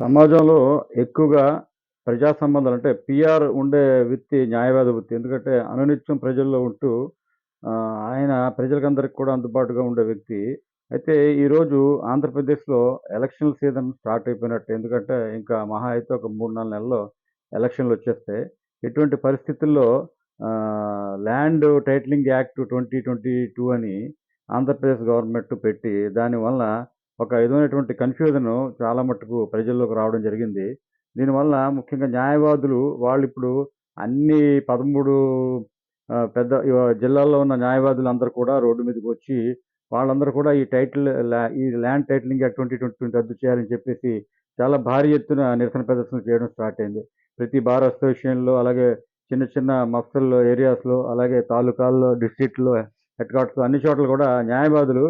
సమాజంలో ఎక్కువగా ప్రజా సంబంధాలు అంటే పిఆర్ ఉండే వృత్తి న్యాయవాద వృత్తి. ఎందుకంటే అనునిత్యం ప్రజల్లో ఉంటూ ఆహ్, ఆయన ప్రజలకందరికి కూడా అందుబాటుగా ఉండే వ్యక్తి. అయితే ఈరోజు ఆంధ్రప్రదేశ్‌లో ఎలక్షన్ సీజన్ స్టార్ట్ అయిపోయినట్టు ఎందుకంటే ఇంకా మహా అయితే ఒక 3, 4 నెలల్లో ఎలక్షన్లు వచ్చేస్తాయి ఇటువంటి పరిస్థితుల్లో ల్యాండ్ టైటిలింగ్ యాక్ట్ 2022 అని ఆంధ్రప్రదేశ్ గవర్నమెంట్ పెట్టి దానివల్ల ఒక విధమైనటువంటి కన్ఫ్యూజన్ చాలా మట్టుకు ప్రజల్లోకి రావడం జరిగింది. దీనివల్ల ముఖ్యంగా న్యాయవాదులు వాళ్ళిప్పుడు అన్ని పదమూడు పెద్ద జిల్లాల్లో ఉన్న న్యాయవాదులందరూ కూడా రోడ్డు మీదకి వచ్చి వాళ్ళందరూ కూడా ఈ టైటిల్ ల్యా ఈ ల్యాండ్ టైటిలింగ్ యాక్ట్ 2022 రద్దు చేయాలని చెప్పేసి చాలా భారీ ఎత్తున నిరసన ప్రదర్శనలు చేయడం స్టార్ట్ అయింది. ప్రతి బార్ అసోసియేషన్‌లో అలాగే చిన్న చిన్న మఫ్సల్ ఏరియాస్‌లో అలాగే తాలూకాల్లో, డిస్ట్రిక్ట్‌లో, హెడ్ క్వార్టర్స్‌లో అన్ని చోట్ల కూడా న్యాయవాదులు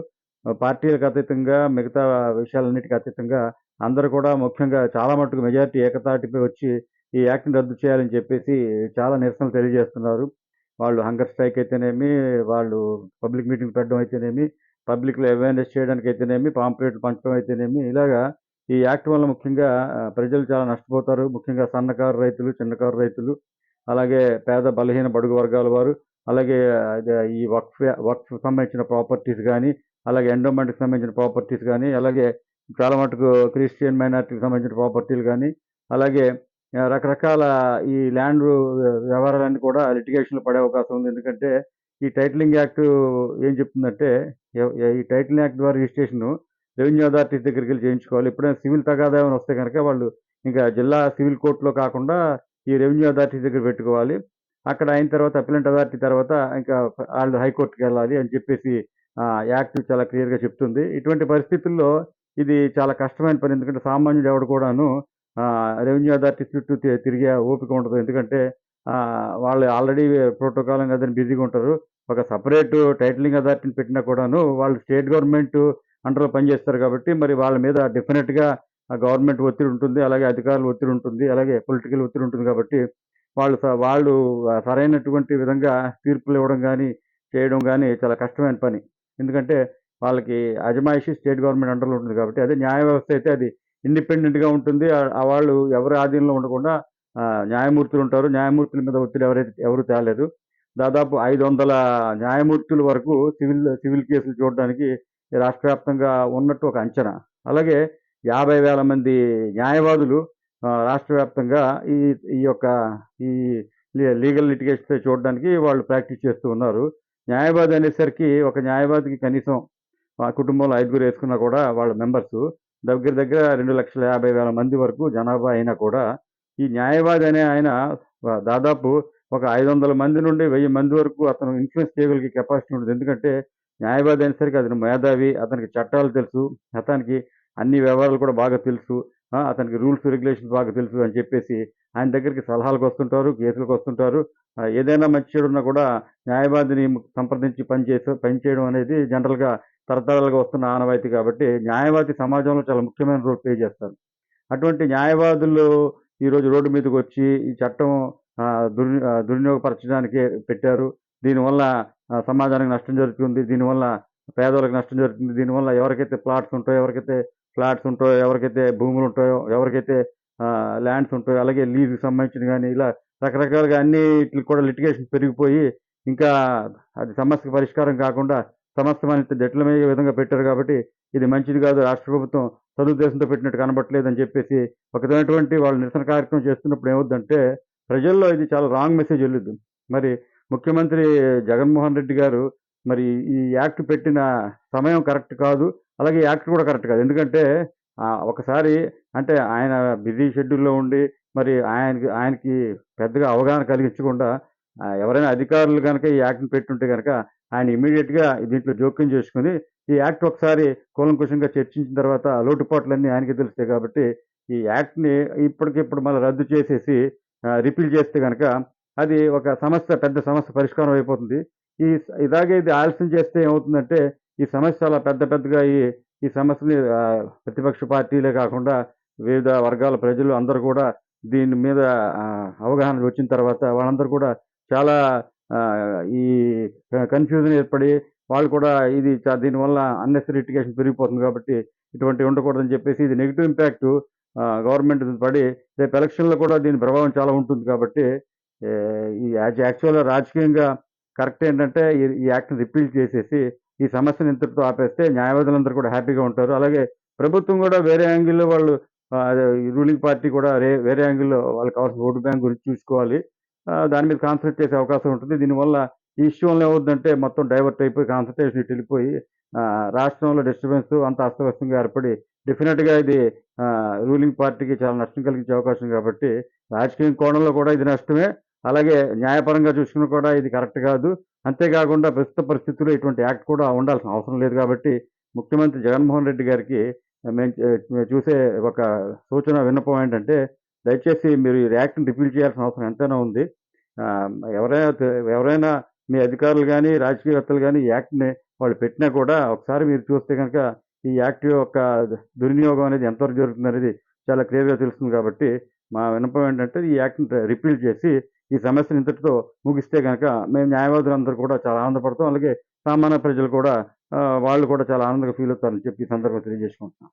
పార్టీలకు అతీతంగా మిగతా విషయాలన్నిటికీ అతీతంగా అందరూ కూడా ముఖ్యంగా చాలా మటుకు మెజారిటీ ఏకతాటిపై వచ్చి ఈ యాక్ట్‌ని రద్దు చేయాలని చెప్పేసి చాలా నిరసనలు తెలియజేస్తున్నారు. వాళ్ళు హంగర్ స్ట్రైక్ అయితేనేమి, వాళ్ళు పబ్లిక్ మీటింగ్ పెట్టడం అయితేనేమి, పబ్లిక్‌లో అవేర్‌నెస్ అయితేనేమి పాంప్లెట్లు పంచడం అయితేనేమి ఇలాగా ఈ యాక్ట్ వల్ల ముఖ్యంగా ప్రజలు చాలా నష్టపోతారు. ముఖ్యంగా సన్నకారు రైతులు, చిన్నకారు రైతులు, అలాగే పేద, బలహీన, బడుగు వర్గాల వారు, అలాగే ఈ వక్ఫ్ వక్ఫ్ సంబంధించిన ప్రాపర్టీస్ కానీ అలాగే ఎండోమెంట్‌కి సంబంధించిన ప్రాపర్టీస్ కానీ అలాగే చాలా మటుకు క్రిస్టియన్ మైనారిటీకి సంబంధించిన ప్రాపర్టీలు కానీ అలాగే రకరకాల ఈ ల్యాండ్ వ్యవహారాలన్నీ కూడా లిటిగేషన్లు పడే అవకాశం ఉంది. ఎందుకంటే ఈ టైటిలింగ్ యాక్ట్ ఏం చెప్తుందంటే ఈ టైటిలింగ్ యాక్ట్ ద్వారా రిజిస్ట్రేషన్ రెవెన్యూ అథారిటీస్ దగ్గరికెళ్ళి చేయించుకోవాలి. ఎప్పుడైనా సివిల్ తగాదా ఏమైనా వస్తే కనుక వాళ్ళు ఇంకా జిల్లా సివిల్ కోర్టులో కాకుండా ఈ రెవెన్యూ అథారిటీ దగ్గర పెట్టుకోవాలి. అక్కడ అయిన తర్వాత అపిలెంట్ అథారిటీ తర్వాత ఇంకా వాళ్ళ హైకోర్టుకి వెళ్ళాలి అని చెప్పేసి యాక్టివ్ యాక్ట్ చాలా క్లియర్‌గా చెప్తుంది. ఇటువంటి పరిస్థితుల్లో ఇది చాలా కష్టమైన పని. ఎందుకంటే సామాన్యుడు ఎవడు కూడాను రెవెన్యూ అథారిటీ చుట్టూ తి తిరిగే ఓపిక ఉండదు. ఎందుకంటే వాళ్ళు ఆల్రెడీ ప్రోటోకాల్ అదని బిజీగా ఉంటారు. ఒక సపరేట్ టైటిలింగ్ అథారిటీని పెట్టినా కూడాను వాళ్ళు స్టేట్ గవర్నమెంట్ అండర్‌లో పనిచేస్తారు కాబట్టి మరి వాళ్ళ మీద డెఫినెట్గా గవర్నమెంట్ ఒత్తిడి ఉంటుంది. అలాగే అధికారుల ఒత్తిడి ఉంటుంది. అలాగే పొలిటికల్ ఒత్తిడి ఉంటుంది కాబట్టి వాళ్ళు స వాళ్ళు సరైనటువంటి విధంగా తీర్పులు ఇవ్వడం కానీ చేయడం కానీ చాలా కష్టమైన పని. ఎందుకంటే వాళ్ళకి అజమాయిషి స్టేట్ గవర్నమెంట్ అండర్‌లో ఉంటుంది కాబట్టి అదే న్యాయ వ్యవస్థ అయితే అది ఇండిపెండెంట్‌గా ఉంటుంది. వాళ్ళు ఎవరి ఆధీనంలో ఉండకుండా న్యాయమూర్తులు ఉంటారు. న్యాయమూర్తుల మీద ఒత్తిడి ఎవరైతే ఎవరు తేలేదు దాదాపు 500 న్యాయమూర్తుల వరకు సివిల్ సివిల్ కేసులు చూడడానికి రాష్ట్ర వ్యాప్తంగా ఉన్నట్టు ఒక అంచనా. అలాగే యాభై వేల మంది న్యాయవాదులు రాష్ట్ర వ్యాప్తంగా ఈ ఈ యొక్క ఈ లీగల్ లిటిగేషన్ చూడడానికి వాళ్ళు ప్రాక్టీస్ చేస్తూ ఉన్నారు. న్యాయవాది అనేసరికి ఒక న్యాయవాదికి కనీసం ఆ కుటుంబంలో ఐదుగురు వేసుకున్నా కూడా వాళ్ళ మెంబర్స్ దగ్గర దగ్గర 2,50,000 మంది వరకు జనాభా అయినా కూడా ఈ న్యాయవాది అనే ఆయన దాదాపు ఒక 500 మంది నుండి వెయ్యి మంది వరకు అతను ఇన్‌ఫ్లుయెన్స్ చేయగలిగే కెపాసిటీ ఉంటుంది. ఎందుకంటే న్యాయవాది అయినసరికి అతను మేధావి. అతనికి చట్టాలు తెలుసు. అతనికి అన్ని వ్యవహారాలు కూడా బాగా తెలుసు. అతనికి రూల్స్, రెగ్యులేషన్స్ బాగా తెలుసు అని చెప్పేసి ఆయన దగ్గరికి సలహాలకొస్తుంటారు. కేసులకు వస్తుంటారు ఏదైనా మంచి చెడున్నా కూడా న్యాయవాదిని సంప్రదించి పని పనిచేయడం పని చేయడం అనేది జనరల్‌గా తరతరాలుగా వస్తున్న ఆనవాయితీ కాబట్టి న్యాయవాది సమాజంలో చాలా ముఖ్యమైన రోల్ ప్లే చేస్తారు. అటువంటి న్యాయవాదులు ఈరోజు రోడ్డు మీదకొచ్చి ఈ చట్టం దుర్ దుర్వినియోగపరచడానికి పెట్టారు. దీనివల్ల సమాజానికి నష్టం జరుగుతుంది. దీనివల్ల పేదవాళ్ళకి నష్టం జరుగుతుంది. దీనివల్ల ఎవరికైతే ప్లాట్స్ ఉంటాయో, ఎవరికైతే ఫ్లాట్స్ ఉంటాయో, ఎవరికైతే భూములు ఉంటాయో, ఎవరికైతే ల్యాండ్స్ ఉంటాయో, అలాగే లీజుకి సంబంధించినవి కానీ ఇలా రకరకాలుగా అన్నిటికి కూడా లిటిగేషన్ పెరిగిపోయి ఇంకా అది సమస్యకు పరిష్కారం కాకుండా సమస్య మరింత జటిలమయ్యే విధంగా పెట్టారు కాబట్టి ఇది మంచిది కాదు. రాష్ట్ర ప్రభుత్వం సదుద్దేశంతో పెట్టినట్టు కనబడట్లేదని చెప్పేసి ఒక వాళ్ళు నిరసన కార్యక్రమం చేస్తున్నప్పుడు ఏమవుద్దంటే ప్రజల్లో ఇది చాలా రాంగ్ మెసేజ్ ఎళ్ళుద్ది. మరి ముఖ్యమంత్రి జగన్మోహన్ రెడ్డి గారు మరి ఈ యాక్ట్ పెట్టిన సమయం కరెక్ట్ కాదు. అలాగే యాక్ట్ కూడా కరెక్ట్ కాదు. ఎందుకంటే ఒకసారి అంటే ఆయన బిజీ షెడ్యూల్‌లో ఉండి మరి ఆయనకి ఆయనకి పెద్దగా అవగాహన కలిగించకుండా ఎవరైనా అధికారులు కనుక ఈ యాక్ట్‌ని పెట్టుంటే కనుక ఆయన ఇమ్మీడియేట్‌గా దీంట్లో జోక్యం చేసుకుని ఈ యాక్ట్ ఒకసారి కూలంకుషంగా చర్చించిన తర్వాత లోటుపాట్లన్నీ ఆయనకి తెలుస్తాయి కాబట్టి ఈ యాక్ట్‌ని ఇప్పటికిప్పుడు మళ్ళీ రద్దు చేసేసి రిపీల్ చేస్తే కనుక అది ఒక సమస్య పెద్ద సమస్య పరిష్కారం అయిపోతుంది. ఈ ఇలాగే ఇది ఆలస్యం చేస్తే ఏమవుతుందంటే ఈ సమస్య చాలా పెద్ద పెద్దగా అయ్యి ఈ సమస్యని ప్రతిపక్ష పార్టీలే కాకుండా వివిధ వర్గాల ప్రజలు అందరూ కూడా దీని మీద అవగాహన వచ్చిన తర్వాత వాళ్ళందరూ కూడా చాలా ఈ కన్‌ఫ్యూజన్ ఏర్పడి వాళ్ళు కూడా ఇది దీనివల్ల అన్నెసరీ ఇటికేషన్ పెరిగిపోతుంది కాబట్టి ఇటువంటివి ఉండకూడదని చెప్పేసి ఇది నెగిటివ్ ఇంపాక్ట్ గవర్నమెంట్ పడి రేపు ఎలక్షన్‌లో కూడా దీని ప్రభావం చాలా ఉంటుంది కాబట్టి ఈ యాజ్ యాక్చువల్‌గా రాజకీయంగా కరెక్ట్ ఏంటంటే ఈ యాక్ట్‌ని రిపీల్ చేసేసి ఈ సమస్యను ఇంతటితో ఆపేస్తే న్యాయవాదులందరూ కూడా హ్యాపీగా ఉంటారు. అలాగే ప్రభుత్వం కూడా వేరే యాంగిల్‌లో వాళ్ళు రూలింగ్ పార్టీ కూడా వేరే యాంగిల్‌లో వాళ్ళకి కావాల్సిన ఓటు బ్యాంక్ గురించి చూసుకోవాలి. దాని మీద కాన్సన్ట్రేట్ చేసే అవకాశం ఉంటుంది. దీనివల్ల ఈ ఇష్యూ వల్ల మొత్తం డైవర్ట్ అయిపోయి కాన్సన్ట్రేషన్ ఇటు వెళ్ళిపోయి రాష్ట్రంలో డిస్టర్బెన్స్ అంత అస్తవ్యస్తంగా ఏర్పడి డెఫినెట్గా ఇది రూలింగ్ పార్టీకి చాలా నష్టం కలిగించే అవకాశం కాబట్టి రాజకీయ కోణంలో కూడా ఇది నష్టమే. అలాగే న్యాయపరంగా చూసుకుని కూడా ఇది కరెక్ట్ కాదు. అంతేకాకుండా ప్రస్తుత పరిస్థితుల్లో ఇటువంటి యాక్ట్ కూడా ఉండాల్సిన అవసరం లేదు కాబట్టి ముఖ్యమంత్రి జగన్మోహన్ రెడ్డి గారికి మేము చూసే ఒక సూచన విన్నపం ఏంటంటే దయచేసి మీరు ఈ యాక్ట్‌ని రిపీల్ చేయాల్సిన అవసరం ఎంతైనా ఉంది. ఎవరైనా ఎవరైనా మీ అధికారులు కానీ రాజకీయవేత్తలు కానీ ఈ యాక్ట్‌ని వాళ్ళు పెట్టినా కూడా ఒకసారి మీరు చూస్తే కనుక ఈ యాక్ట్ యొక్క దుర్వినియోగం అనేది ఎంతవరకు జరుగుతుందనేది చాలా క్లియర్‌గా తెలుస్తుంది కాబట్టి మా విన్నపం ఏంటంటే ఈ యాక్ట్‌ని రిపీల్ చేసి ఈ సమస్యను ఇంతటితో ముగిస్తే గనక మేము న్యాయవాదులందరూ కూడా చాలా ఆనందపడతాం. అలాగే సామాన్య ప్రజలు కూడా వాళ్ళు కూడా చాలా ఆనందంగా ఫీల్ అవుతారని చెప్పి ఈ సందర్భంగా తెలియజేసుకుంటున్నాం.